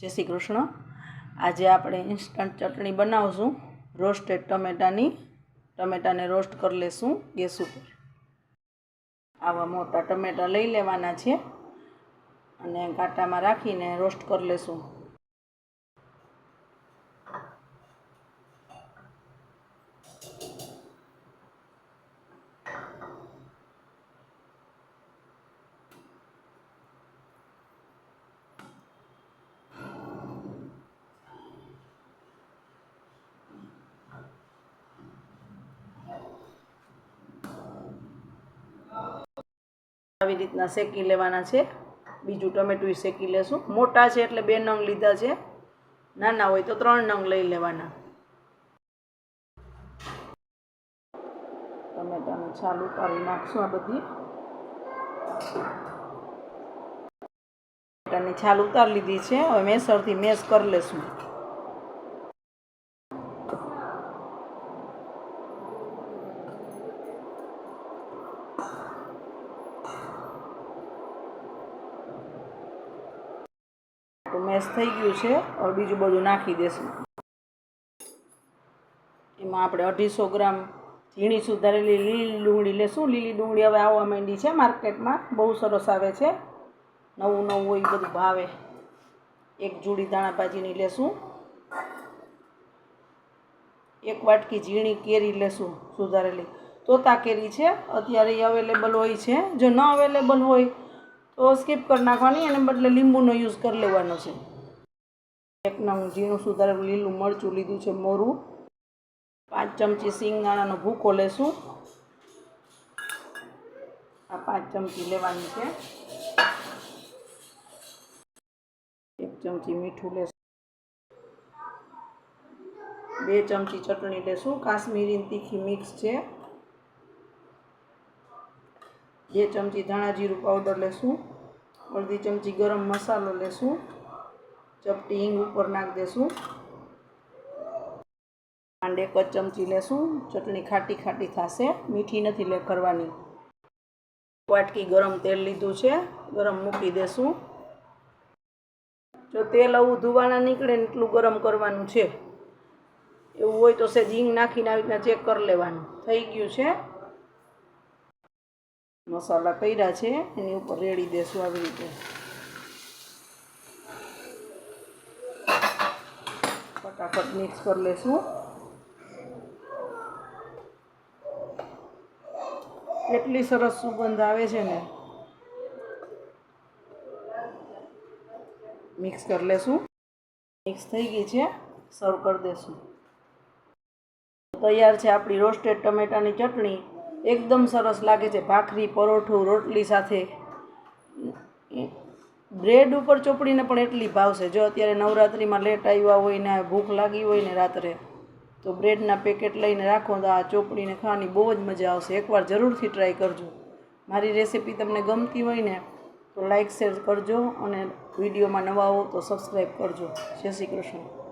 જય શ્રી કૃષ્ણ. આજે આપણે ઇન્સ્ટન્ટ ચટણી બનાવશું. રોસ્ટેડ ટમેટાની, ટમેટાને રોસ્ટ કરી લેશું ગેસ ઉપર. આવા મોટા ટમેટા લઈ લેવાના છે. અને કાંટામાં રાખીને રોસ્ટ કરી લેશું. આવી રીતના શેકી લેવાના છે. બીજું ટમેટું શેકી લેશું. મોટા છે એટલે બે નંગ લીધા છે. નાના હોય તો ત્રણ નંગ લઈ લેવાના. ટમેટાનું છાલ ઉતારી નાખશું આ બધી. ટમેટાની છાલ ઉતારી લીધી છે. હવે મેસરથી મેસ કરી લેશું. મેસ થઈ ગયું છે, હવે બીજું બધું નાખી દેશું. એમાં આપણે અઢીસો ગ્રામ ઝીણી સુધારેલી લીલી ડુંગળી લેશું. લીલી ડુંગળી હવે આવવા માંડી છે માર્કેટમાં, બહુ સરસ આવે છે. નવું નવું હોય બધું ભાવે. એક જોડી દાણા ભાજીની લેશું. એક વાટકી ઝીણી કેરી લેશું સુધારેલી. તોતા કેરી છે, અત્યારે અવેલેબલ હોય છે. જો ન અવેલેબલ હોય તો સ્કીપ કરી નાખવાની અને બદલે લીંબુનો યુઝ કરી લેવાનો છે. એક નંગ ઝીણું સુધારેલું લીલું મરચું લીધું છે મોરું. પાંચ ચમચી સિંગદાણાનો ભૂકો લેશું. આ પાંચ ચમચી લેવાની છે. એક ચમચી મીઠું લેશું. બે ચમચી ચટણી લેશું. કાશ્મીરી તીખી મિક્સ છે. બે ચમચી ધાણા જીરું પાવડર લેશું, અડધી ચમચી ગરમ મસાલો લેશું, ચપટી હિંગ ઉપર નાખી દેશું ખાંડ એક જ ચમચી લેશું, ચટણી ખાટી ખાટી થશે, મીઠી નથી લે કરવાની. વાટકી ગરમ તેલ લીધું છે, ગરમ મૂકી દેશું. જો તેલ આવું ધુવાણા નીકળે ને એટલું ગરમ કરવાનું છે. એવું હોય તો સેજ હિંગ નાખીને આવી રીતના ચેક કરી લેવાનું. થઈ ગયું છે. મસાલા કર્યા છે, એની ઉપર રેડી દેશું આવી રીતે. ફટાફટ મિક્સ કરી લેશું. એટલી સરસ સુગંધ આવે છે ને. મિક્સ કરી લેશું. મિક્સ થઈ ગઈ છે સર્વ કરી દેશું. તૈયાર છે આપણી રોસ્ટેડ ટમેટાની ચટણી. એકદમ સરસ લાગે છે. ભાખરી, પરોઠું, રોટલી સાથે. બ્રેડ ઉપર ચોપડીને પણ એટલી ભાવશે. જો અત્યારે નવરાત્રિમાં લેટ આવ્યા હોય ને ભૂખ લાગી હોય ને રાત્રે, તો બ્રેડના પેકેટ લઈને રાખો તો આ ચોપડીને ખાવાની બહુ જ મજા આવશે. એકવાર જરૂરથી ટ્રાય કરજો. મારી રેસીપી તમને ગમતી હોય ને, તો લાઇક શેર કરજો અને વિડીયોમાં નવા હો તો સબસ્ક્રાઈબ કરજો. જય શ્રી કૃષ્ણ.